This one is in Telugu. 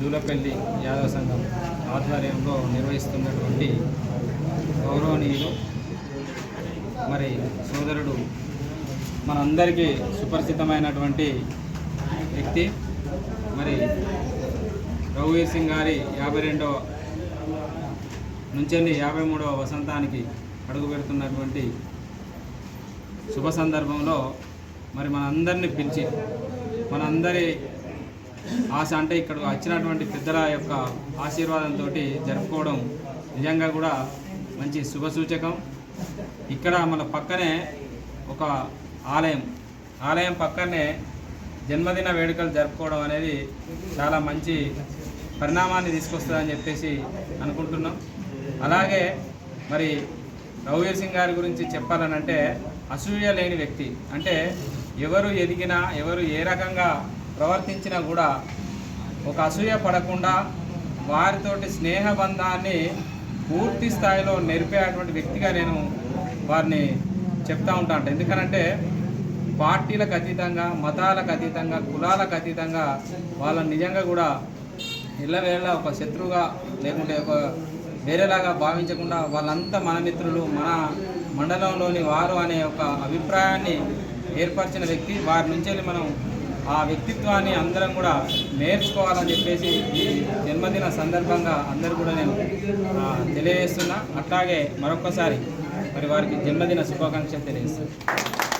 జూలపల్లి యాదవ సంఘం ఆధ్వర్యంలో నిర్వహిస్తున్నటువంటి గౌరవనీయులు మరి సోదరుడు మనందరికీ సుపరిచితమైనటువంటి వ్యక్తి మరి రఘువీర్ సింగ్ గారి యాభై రెండవ నుంచి యాభై మూడవ వసంతానికి అడుగు పెడుతున్నటువంటి శుభ సందర్భంలో మరి మనందరినీ పిలిచి మనందరి ఆశ అంటే ఇక్కడ వచ్చినటువంటి పెద్దల యొక్క ఆశీర్వాదంతో జరుపుకోవడం నిజంగా కూడా మంచి శుభ సూచకం. ఇక్కడ మన పక్కనే ఒక ఆలయం. ఆలయం పక్కనే జన్మదిన వేడుకలు జరుపుకోవడం అనేది చాలా మంచి పరిణామాన్ని తీసుకొస్తుందని చెప్పేసి అనుకుంటున్నాం. అలాగే మరి రఘువీర్ సింగ్ గారి గురించి చెప్పాలనంటే అసూయ లేని వ్యక్తి. అంటే ఎవరు ఎదిగినా ఎవరు ఏ రకంగా ప్రవర్తించినా కూడా ఒక అసూయ పడకుండా వారితోటి స్నేహబంధాన్ని పూర్తి స్థాయిలో నెరిపేటువంటి వ్యక్తిగా నేను వారిని చెప్తా ఉంటా ఉంటాను ఎందుకనంటే పార్టీలకు అతీతంగా మతాలకు అతీతంగా కులాలకు అతీతంగా వాళ్ళని నిజంగా కూడా ఇళ్ళవేళ ఒక శత్రువుగా లేకుంటే ఒక వేరేలాగా భావించకుండా వాళ్ళంతా మన మిత్రులు మన మండలంలోని వారు అనే ఒక అభిప్రాయాన్ని ఏర్పరిచిన వ్యక్తి. వారి నుంచి వెళ్ళి మనం ఆ వ్యక్తిత్వాన్ని అందరం కూడా నేర్చుకోవాలని చెప్పేసి ఈ జన్మదిన సందర్భంగా అందరూ కూడా నేను తెలియజేస్తున్నా. అట్లాగే మరొకసారి మరి వారికి జన్మదిన శుభాకాంక్షలు తెలియజేస్తాను